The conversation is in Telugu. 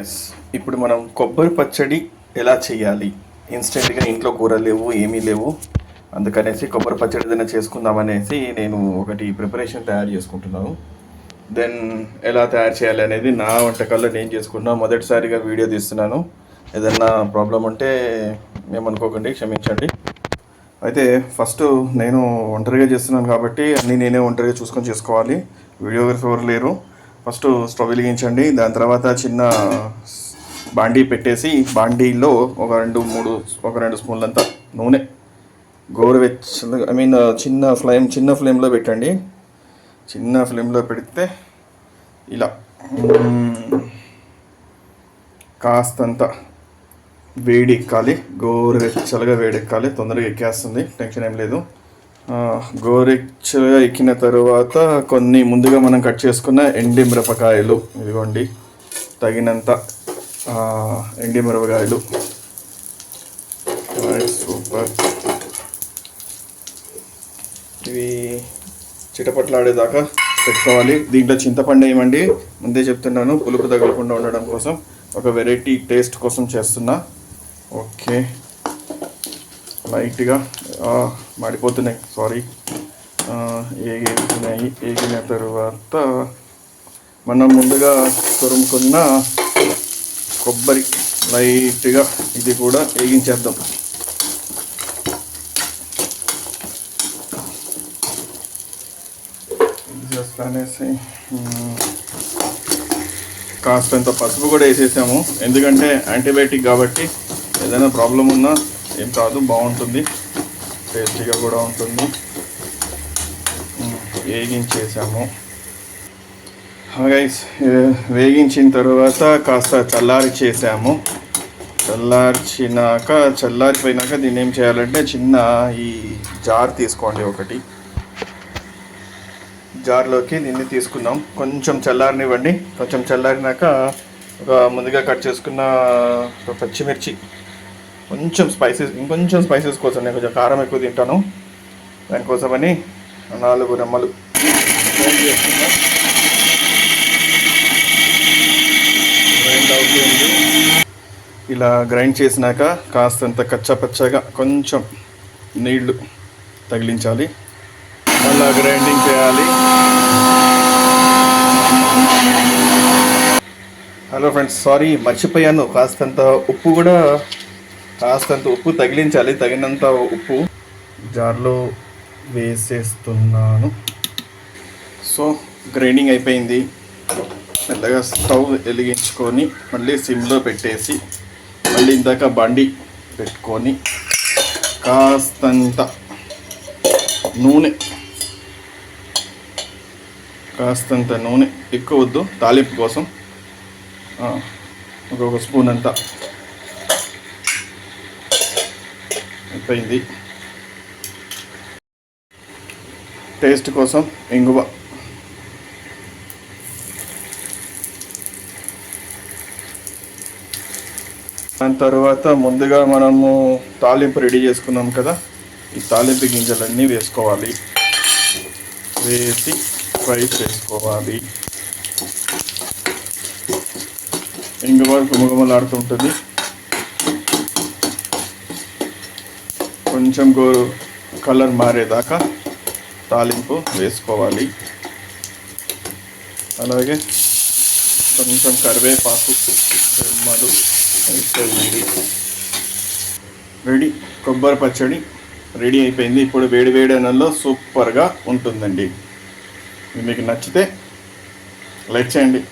ఎస్ ఇప్పుడు మనం కొబ్బరి పచ్చడి ఎలా చేయాలి? ఇన్స్టెంట్గా ఇంట్లో కూరలు లేవు ఏమీ లేవు. అందుకనేసి కొబ్బరి పచ్చడి ఏదైనా చేసుకుందామనేసి నేను ఒకటి ప్రిపరేషన్ తయారు చేసుకుంటున్నాను. దెన్ ఎలా తయారు చేయాలి అనేది నా వంటకాల్లో నేను చేసుకున్నా మొదటిసారిగా వీడియో తీస్తున్నాను. ఏదన్నా ప్రాబ్లం ఉంటే ఏమనుకోకండి క్షమించండి. అయితే ఫస్ట్ నేను ఒంటరిగా చేస్తున్నాను కాబట్టి అన్నీ నేనే ఒంటరిగా చూసుకొని చేసుకోవాలి. వీడియోగ్రఫర్ ఎవరు లేరు. ఫస్ట్ స్టవ్ వెలిగించండి దాని తర్వాత చిన్న బాండీ పెట్టేసి బాండీలో ఒక రెండు మూడు ఒక రెండు స్పూన్లంతా నూనె గోరువెచ్చ ఐ మీన్ చిన్న ఫ్లేమ్ చిన్న ఫ్లేమ్లో పెట్టండి. చిన్న ఫ్లేమ్లో పెడితే ఇలా కాస్తంత వేడి ఎక్కాలి గోరువెచ్చలుగా వేడి ఎక్కాలి తొందరగా ఎక్కేస్తుంది. టెన్షన్ ఏం లేదు. గోరెచ్చగా ఎక్కిన తర్వాత కొన్ని ముందుగా మనం కట్ చేసుకున్న ఎండి మిరపకాయలు ఇదిగోండి తగినంత ఎండి మిరపకాయలు. సూపర్. ఇవి చిటపట్లాడేదాకా పెట్టుకోవాలి. దీంట్లో చింతపండు వేయమండి ముందే చెప్తున్నాను పులుపు తగలకుండా ఉండడం కోసం. ఒక వెరైటీ టేస్ట్ కోసం చేస్తున్నా. ఓకే. లైట్గా మాడిపోతున్నాయి. సారీ ఏగినాయి ఏగిన తర్వాత మనం ముందుగా తురుముకున్న కొబ్బరి లైట్గా ఇది కూడా వేగించేద్దాం జస్ట్ అనేసి కాస్తంత పసుపు కూడా వేసేసాము. ఎందుకంటే యాంటీబయాటిక్ కాబట్టి ఏదైనా ప్రాబ్లం ఉన్నా ఏం కాదు బాగుంటుంది. టేస్టీగా కూడా ఉంటుంది. వేగించేసాము. గైస్ వేగించిన తర్వాత కాస్త చల్లారి చేసాము. చల్లార్చినాక చల్లారిపోయినాక దీన్ని ఏం చేయాలంటే చిన్న ఈ జార్ తీసుకోండి ఒకటి. జార్లోకి దీన్ని తీసుకుందాం. కొంచెం చల్లారనివ్వండి. కొంచెం చల్లారినాక ఒక ముందుగా కట్ చేసుకున్న ఒక పచ్చిమిర్చి కొంచెం స్పైసెస్ ఇంకొంచెం స్పైసెస్ కోసం నేను కొంచెం కారం ఎక్కువ తింటాను. దానికోసమని నాలుగు రెమ్మలు. గ్రైండ్ గ్రైండ్ అవుతుంది. ఇలా గ్రైండ్ చేసినాక కాస్తంత కచ్చపచ్చగా కొంచెం నీళ్ళు తగిలించాలి. మళ్ళా గ్రైండింగ్ చేయాలి. హలో ఫ్రెండ్స్ సారీ మర్చిపోయాను. కాస్తంత ఉప్పు కూడా కాస్తంత ఉప్పు తగిలించాలి తగినంత ఉప్పు జార్లో వేసేస్తున్నాను. సో గ్రైండింగ్ అయిపోయింది. మెల్లగా స్టవ్ వెలిగించుకొని మళ్ళీ సిమ్లో పెట్టేసి మళ్ళీ ఇందాక బండి పెట్టుకొని కాస్తంత నూనె కాస్తంత నూనె ఎక్కువ వద్దు తాలింపు కోసం. ఒక స్పూన్ అంతా అయిపోయింది. టేస్ట్ కోసం ఇంగువ. దాని తర్వాత ముందుగా మనము తాలింపు రెడీ చేసుకున్నాం కదా. ఈ తాలింపు గింజలన్నీ వేసుకోవాలి. వేసి ఫ్రై చేసుకోవాలి. ఇంగువ గుమగుమలాడుతుంటుంది. కొంచెం గో కలర్ మారేదాకా తాలింపు వేసుకోవాలి. అలాగే కొంచెం కరివేపాకు రెమ్మలు అయిపోయింది రెడీ. కొబ్బరి పచ్చడి రెడీ అయిపోయింది. ఇప్పుడు వేడి వేడి అన్నంలో సూపర్గా ఉంటుందండి. మీకు నచ్చితే లైక్ చేయండి.